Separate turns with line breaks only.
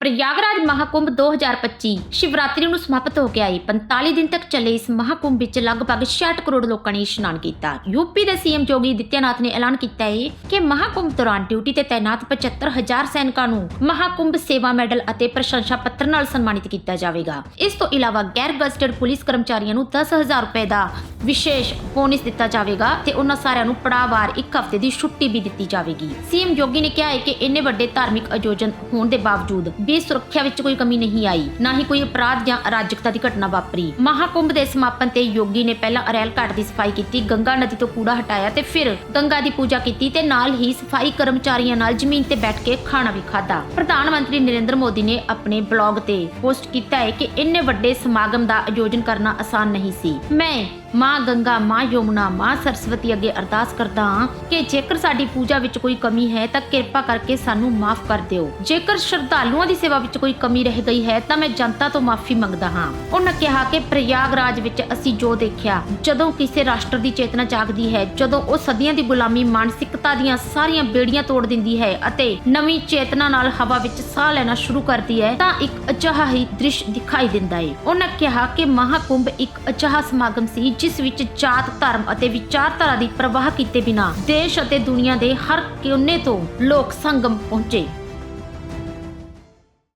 ਪ੍ਰਯਾਗਰਾਜ ਮਹਾਕੁੰਭ 2025 ਸ਼ਿਵਰਾਤਰੀ ਨੂੰ ਸਮਾਪਤ ਹੋ ਗਿਆ ਹੈ 45 ਦਿਨ ਤੱਕ ਚੱਲੇ ਇਸ ਮਹਾਕੁੰਭ ਵਿੱਚ ਲਗਭਗ 66 ਕਰੋੜ ਲੋਕਾਂ ਨੇ ਇਸ਼ਨਾਨ ਕੀਤਾ। ਯੂਪੀ ਦੇ ਸੀਐਮ ਜੋਗੀ ਦਿੱਤਿਆਨਾਥ ਨੇ ਐਲਾਨ ਕੀਤਾ ਹੈ ਕਿ ਮਹਾਕੁੰਭ ਦੌਰਾਨ ਡਿਊਟੀ ਤੇ ਤਾਇਨਾਤ 75000 ਸੈਨਿਕਾਂ ਨੂੰ ਮਹਾਕੁੰਭ ਸੇਵਾ ਮੈਡਲ ਅਤੇ ਪ੍ਰਸ਼ੰਸਾ ਪੱਤਰ ਨਾਲ ਸਨਮਾਨਿਤ ਕੀਤਾ ਜਾਵੇਗਾ। ਇਸ ਤੋਂ ਇਲਾਵਾ ਗੈਰ ਗਜ਼ਟਡ ਪੁਲਿਸ ਕਰਮਚਾਰੀਆਂ ਨੂੰ 10000 ਰੁਪਏ ਦਾ ਵਿਸ਼ੇਸ਼ ਬੋਨਸ ਦਿੱਤਾ ਜਾਵੇਗਾ ਤੇ ਉਹਨਾਂ ਸਾਰਿਆਂ ਨੂੰ ਪੜਾਵਾਰ ਇੱਕ ਹਫ਼ਤੇ ਦੀ ਛੁੱਟੀ ਵੀ ਦਿੱਤੀ ਜਾਵੇਗੀ। ਸੀਐਮ ਜੋਗੀ ਨੇ ਕਿਹਾ ਹੈ ਕਿ ਇੰਨੇ ਵੱਡੇ ਧਾਰਮਿਕ ਆਯੋਜਨ ਹੋਣ ਦੇ ਬਾਵਜੂਦ ਵੀ ਸੁਰੱਖਿਆ ਵਿੱਚ ਕੋਈ ਕਮੀ ਨਹੀਂ ਆਈ, ਨਾ ਹੀ ਕੋਈ ਅਪਰਾਧ ਜਾਂ ਅਰਾਜਕਤਾ ਦੀ ਘਟਨਾ ਵਾਪਰੀ। ਮਹਾਕੁੰਭ ਦੇ ਸਮਾਪਨ ਤੇ ਯੋਗੀ ਨੇ ਪਹਿਲਾਂ ਅਰੈਲ ਘਾਟ ਦੀ ਸਫ਼ਾਈ ਕੀਤੀ, ਗੰਗਾ ਨਦੀ ਤੋਂ ਕੂੜਾ ਹਟਾਇਆ ਤੇ ਫਿਰ ਗੰਗਾ ਦੀ ਪੂਜਾ ਕੀਤੀ ਤੇ ਨਾਲ ਹੀ ਸਫ਼ਾਈ ਕਰਮਚਾਰੀਆਂ ਨਾਲ ਜ਼ਮੀਨ ਤੇ ਬੈਠ ਕੇ ਖਾਣਾ ਵੀ ਖਾਧਾ। ਪ੍ਰਧਾਨ ਮੰਤਰੀ ਨਰਿੰਦਰ ਮੋਦੀ ਨੇ ਆਪਣੇ ਬਲੌਗ ਤੇ ਪੋਸਟ ਕੀਤਾ ਹੈ ਕਿ ਇੰਨੇ ਵੱਡੇ ਸਮਾਗਮ ਦਾ ਆਯੋਜਨ ਕਰਨਾ ਆਸਾਨ ਨਹੀਂ ਸੀ। ਮੈਂ ਮਾਂ ਗੰਗਾ, ਮਾਂ ਯਮੁਨਾ, ਮਾਂ ਸਰਸਵਤੀ ਅੱਗੇ ਅਰਦਾਸ ਕਰਦਾ ਹਾਂ ਕਿ ਜੇਕਰ ਸਾਡੀ ਪੂਜਾ ਵਿੱਚ ਕੋਈ ਕਮੀ ਹੈ ਤਾਂ ਕਿਰਪਾ ਕਰਕੇ ਸਾਨੂੰ ਮਾਫ ਕਰ ਦਿਓ। ਜੇਕਰ ਸ਼ਰਧਾਲੂਆਂ ਦੀ ਸੇਵਾ ਵਿੱਚ ਕੋਈ ਕਮੀ ਰਹਿ ਗਈ ਹੈ ਤਾਂ ਮੈਂ ਜਨਤਾ ਤੋਂ ਮਾਫੀ ਮੰਗਦਾ ਹਾਂ। ਉਹਨਾਂ ਕਿਹਾ ਕਿ ਪ੍ਰਯਾਗਰਾਜ ਵਿੱਚ ਅਸੀਂ ਜੋ ਦੇਖਿਆ, ਜਦੋਂ ਕਿਸੇ ਰਾਸ਼ਟਰ ਦੀ ਚੇਤਨਾ ਜਾਗਦੀ ਹੈ, ਜਦੋਂ ਉਹ ਸਦੀਆਂ ਦੀ ਗੁਲਾਮੀ, ਮਾਨਸਿਕਤਾ ਦੀਆਂ ਸਾਰੀਆਂ ਬੇੜੀਆਂ ਤੋੜ ਦਿੰਦੀ ਹੈ ਅਤੇ ਨਵੀਂ ਚੇਤਨਾ ਨਾਲ ਹਵਾ ਵਿੱਚ ਸਾਹ ਲੈਣਾ ਸ਼ੁਰੂ ਕਰਦੀ ਹੈ ਤਾਂ ਇੱਕ ਅਜਿਹਾ ਹੀ ਦ੍ਰਿਸ਼ ਦਿਖਾਈ ਦਿੰਦਾ ਹੈ। ਉਹਨਾਂ ਕਿਹਾ ਕਿ ਮਹਾਕੁੰਭ ਇੱਕ ਅਜਿਹਾ ਸਮਾਗਮ ਸੀ ਜਿਸ ਵਿੱਚ ਜਾਤ, ਧਰਮ ਅਤੇ ਵਿਚਾਰਧਾਰਾ ਦੀ ਪ੍ਰਵਾਹ ਕੀਤੇ ਬਿਨਾ ਦੇਸ਼ ਅਤੇ ਦੁਨੀਆ ਦੇ ਹਰ ਕੋਨੇ ਤੋਂ ਲੋਕ ਸੰਗਮ ਪਹੁੰਚੇ।